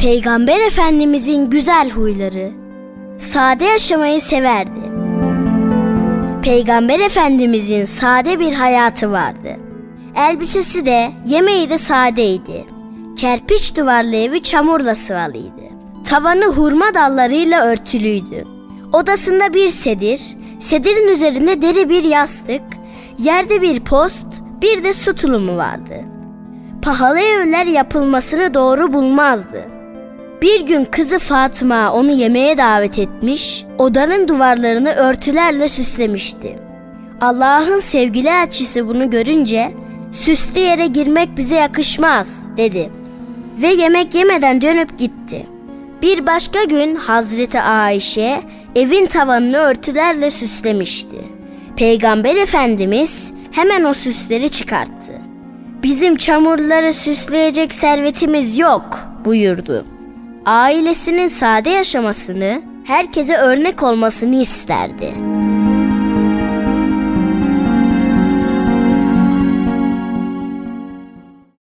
Peygamber Efendimizin güzel huyları. Sade yaşamayı severdi. Peygamber Efendimizin sade bir hayatı vardı. Elbisesi de, yemeği de sadeydi. Kerpiç duvarlı evi çamurla sıvalıydı. Tavanı hurma dallarıyla örtülüydü. Odasında bir sedir, sedirin üzerinde deri bir yastık, yerde bir post, bir de su tulumu vardı. Pahalı evler yapılmasını doğru bulmazdı. Bir gün kızı Fatıma onu yemeğe davet etmiş, odanın duvarlarını örtülerle süslemişti. Allah'ın sevgili elçisi bunu görünce, süslü yere girmek bize yakışmaz dedi. Ve yemek yemeden dönüp gitti. Bir başka gün Hazreti Ayşe evin tavanını örtülerle süslemişti. Peygamber Efendimiz hemen o süsleri çıkarttı. Bizim çamurları süsleyecek servetimiz yok buyurdu. Ailesinin sade yaşamasını, herkese örnek olmasını isterdi.